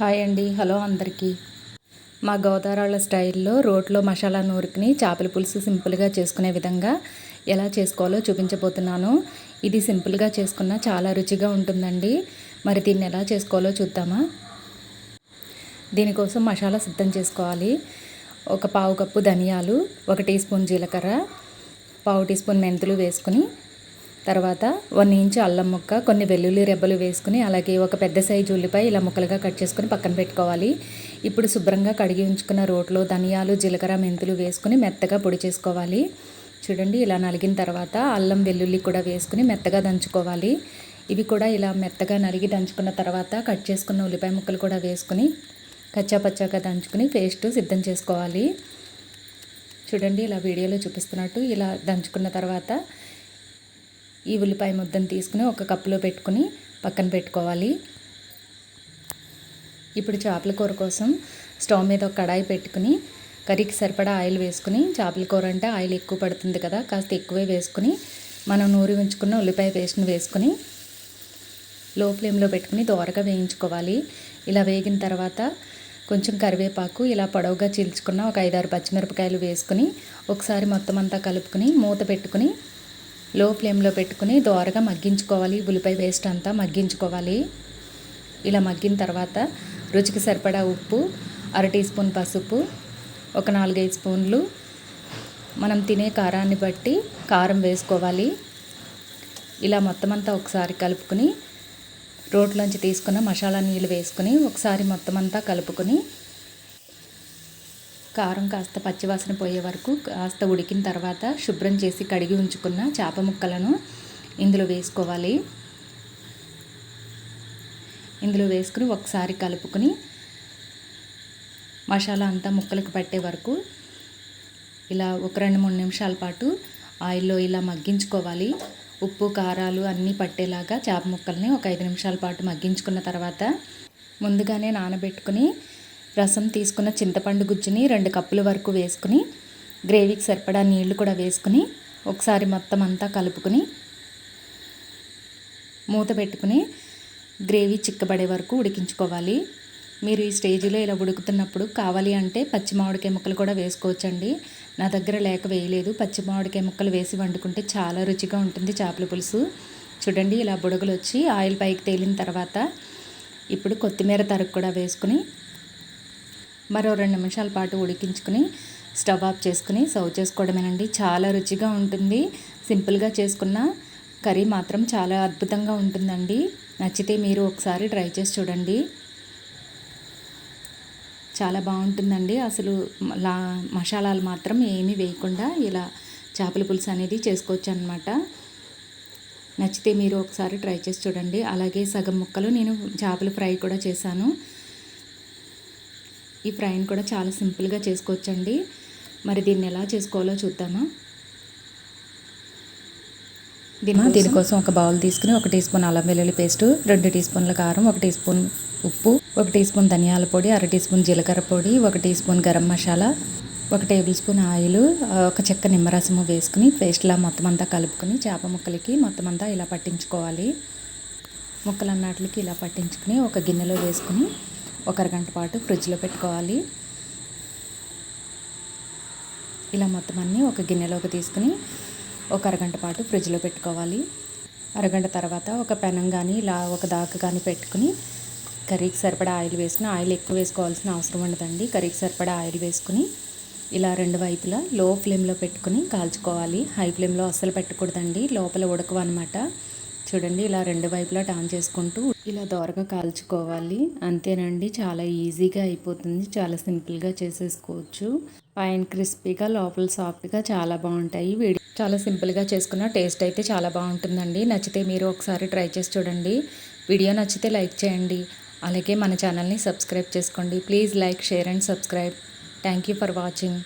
Hi అండి. Hello అందరికీ. మా గోదావరాళ్ళ స్టైల్లో రోట్లో మసాలా నూరుకుని చేపల పులుసు సింపుల్గా చేసుకునే విధంగా ఎలా చేసుకోవాలో చూపించబోతున్నాను. ఇది సింపుల్గా చేసుకున్న చాలా రుచిగా ఉంటుందండి. మరి దీన్ని ఎలా చేసుకోవాలో చూద్దామా? దీనికోసం మసాలా సిద్ధం చేసుకోవాలి. ఒక పావు కప్పు ధనియాలు ఒక టీ స్పూన్ జీలకర్ర పావు టీ స్పూన్ మెంతులు వేసుకుని తర్వాత వన్ ఇంచు అల్లం ముక్క కొన్ని వెల్లుల్లి రెబ్బలు వేసుకుని అలాగే ఒక పెద్ద సైజు ఉల్లిపాయ ఇలా ముక్కలుగా కట్ చేసుకుని పక్కన పెట్టుకోవాలి. ఇప్పుడు శుభ్రంగా కడిగి ఉంచుకున్న రోట్లో ధనియాలు జీలకర్ర మెంతులు వేసుకుని మెత్తగా పొడి చేసుకోవాలి. చూడండి ఇలా నలిగిన తర్వాత అల్లం వెల్లుల్లి కూడా వేసుకుని మెత్తగా దంచుకోవాలి. ఇవి కూడా ఇలా మెత్తగా నలిగి దంచుకున్న తర్వాత కట్ చేసుకున్న ఉల్లిపాయ ముక్కలు కూడా వేసుకుని కచ్చాపచ్చాగా దంచుకుని పేస్ట్ సిద్ధం చేసుకోవాలి. చూడండి ఇలా వీడియోలో చూపిస్తున్నట్టు ఇలా దంచుకున్న తర్వాత ఈ ఉల్లిపాయ ముద్దను తీసుకుని ఒక కప్పులో పెట్టుకుని పక్కన పెట్టుకోవాలి. ఇప్పుడు చేపల కూర కోసం స్టవ్ మీద ఒక కడాయి పెట్టుకుని కర్రీకి సరిపడా ఆయిల్ వేసుకుని చేపల కూర అంటే ఆయిల్ ఎక్కువ పడుతుంది కదా కాస్త ఎక్కువే వేసుకుని మనం నూరి ఉంచుకున్న ఉల్లిపాయ పేస్ట్ని వేసుకుని లో ఫ్లేమ్లో పెట్టుకుని దోరగా వేయించుకోవాలి. ఇలా వేగిన తర్వాత కొంచెం కరివేపాకు ఇలా పొడవుగా చీల్చుకున్న ఒక ఐదారు పచ్చిమిరపకాయలు వేసుకుని ఒకసారి మొత్తం అంతా కలుపుకొని మూత పెట్టుకుని లో ఫ్లేమ్లో పెట్టుకుని దోరగా మగ్గించుకోవాలి. ఉల్లిపాయ వేస్ట్ అంతా మగ్గించుకోవాలి. ఇలా మగ్గిన తర్వాత రుచికి సరిపడా ఉప్పు అర టీ స్పూన్ పసుపు ఒక నాలుగైదు స్పూన్లు. మనం తినే కారాన్ని బట్టి కారం వేసుకోవాలి. ఇలా మొత్తం అంతా ఒకసారి కలుపుకొని రోట్లోంచి తీసుకున్న మసాలా నీళ్ళు వేసుకుని ఒకసారి మొత్తం అంతా కలుపుకొని కారం కాస్త పచ్చివాసన పోయే వరకు కాస్త ఉడికిన తర్వాత శుభ్రం చేసి కడిగి ఉంచుకున్న చేప ముక్కలను ఇందులో వేసుకోవాలి. ఇందులో వేసుకుని ఒకసారి కలుపుకొని మసాలా అంతా ముక్కలకు పట్టే వరకు ఇలా ఒక రెండు మూడు నిమిషాల పాటు ఆయిల్లో ఇలా మగ్గించుకోవాలి. ఉప్పు కారాలు అన్నీ పట్టేలాగా చేప ముక్కల్ని ఒక ఐదు నిమిషాల పాటు మగ్గించుకున్న తర్వాత ముందుగానే నానబెట్టుకుని రసం తీసుకున్న చింతపండు గుజ్జుని రెండు కప్పుల వరకు వేసుకుని గ్రేవీకి సరిపడా నీళ్ళు కూడా వేసుకుని ఒకసారి మొత్తం అంతా కలుపుకొని మూత పెట్టుకుని గ్రేవీ చిక్కబడే వరకు ఉడికించుకోవాలి. మీరు ఈ స్టేజ్లో ఇలా ఉడుకుతున్నప్పుడు కావాలి అంటే పచ్చి మామిడికాయ ముక్కలు కూడా వేసుకోవచ్చండి. నా దగ్గర లేక వేయలేదు. పచ్చి మామిడికాయ ముక్కలు వేసి వండుకుంటే చాలా రుచిగా ఉంటుంది చేపల పులుసు. చూడండి ఇలా బుడగలు వచ్చి ఆయిల్ పైకి తేలిన తర్వాత ఇప్పుడు కొత్తిమీర తరుగు కూడా వేసుకుని మరో రెండు నిమిషాల పాటు ఉడికించుకుని స్టవ్ ఆఫ్ చేసుకుని సర్వ్ చేసుకోవడమేనండి. చాలా రుచిగా ఉంటుంది. సింపుల్గా చేసుకున్న కర్రీ మాత్రం చాలా అద్భుతంగా ఉంటుందండి. నచ్చితే మీరు ఒకసారి ట్రై చేసి చూడండి. చాలా బాగుంటుందండి. అసలు లా మసాలాలు మాత్రం ఏమీ వేయకుండా ఇలా చేపల పులుసు అనేది చేసుకోవచ్చు అనమాట నచ్చితే మీరు ఒకసారి ట్రై చేసి చూడండి. అలాగే సగం ముక్కలు నేను చేపలు ఫ్రై కూడా చేశాను. ఈ ఫ్రైని కూడా చాలా సింపుల్గా చేసుకోవచ్చండి. మరి దీన్ని ఎలా చేసుకోవాలో చూద్దామా? దీని దీనికోసం ఒక బౌల్ తీసుకుని ఒక టీ స్పూన్ అల్లం వెల్లుల్లి పేస్ట్ రెండు టీ స్పూన్ల కారం ఒక టీ స్పూన్ ఉప్పు ఒక టీ స్పూన్ ధనియాల పొడి అర టీ స్పూన్ జీలకర్ర పొడి ఒక టీ స్పూన్ గరం మసాలా ఒక టేబుల్ స్పూన్ ఆయిల్ ఒక చెక్క నిమ్మరసము వేసుకుని పేస్ట్లా మొత్తం అంతా కలుపుకొని చేప ముక్కలకి మొత్తం అంతా ఇలా పట్టించుకోవాలి. ముక్కలన్నట్లకి ఇలా పట్టించుకుని ఒక గిన్నెలో వేసుకుని ఒక అరగంట పాటు ఫ్రిడ్జ్లో పెట్టుకోవాలి. ఇలా మొత్తం అన్నీ ఒక గిన్నెలోకి తీసుకుని ఒక అరగంట పాటు ఫ్రిడ్జ్లో పెట్టుకోవాలి. అరగంట తర్వాత ఒక పెనం కానీ ఇలా ఒక దాకా కానీ పెట్టుకుని కర్రీకి సరిపడా ఆయిల్ వేసుకుని ఆయిల్ ఎక్కువ వేసుకోవాల్సిన అవసరం ఉండదండి. కర్రీకి సరిపడా ఆయిల్ వేసుకుని ఇలా రెండు వైపులా లో ఫ్లేమ్లో పెట్టుకుని కాల్చుకోవాలి. హై ఫ్లేమ్లో అస్సలు పెట్టకూడదండి. లోపల ఉడకవు అనమాట చూడండి ఇలా రెండు వైపులా టర్న్ చేసుకుంటూ ఇలా దోరగా కాల్చుకోవాలి. అంతేనండి చాలా ఈజీగా అయిపోతుంది చాలా సింపుల్గా చేసేసుకోవచ్చు. పైన క్రిస్పీగా లోపల సాఫ్ట్గా చాలా బాగుంటాయి. వీడియో చాలా సింపుల్గా చేసుకున్న టేస్ట్ అయితే చాలా బాగుంటుందండి. నచ్చితే మీరు ఒకసారి ట్రై చేసి చూడండి. వీడియో నచ్చితే లైక్ చేయండి. అలాగే మన ఛానల్ని సబ్స్క్రైబ్ చేసుకోండి. Please like share and subscribe. Thank you for watching.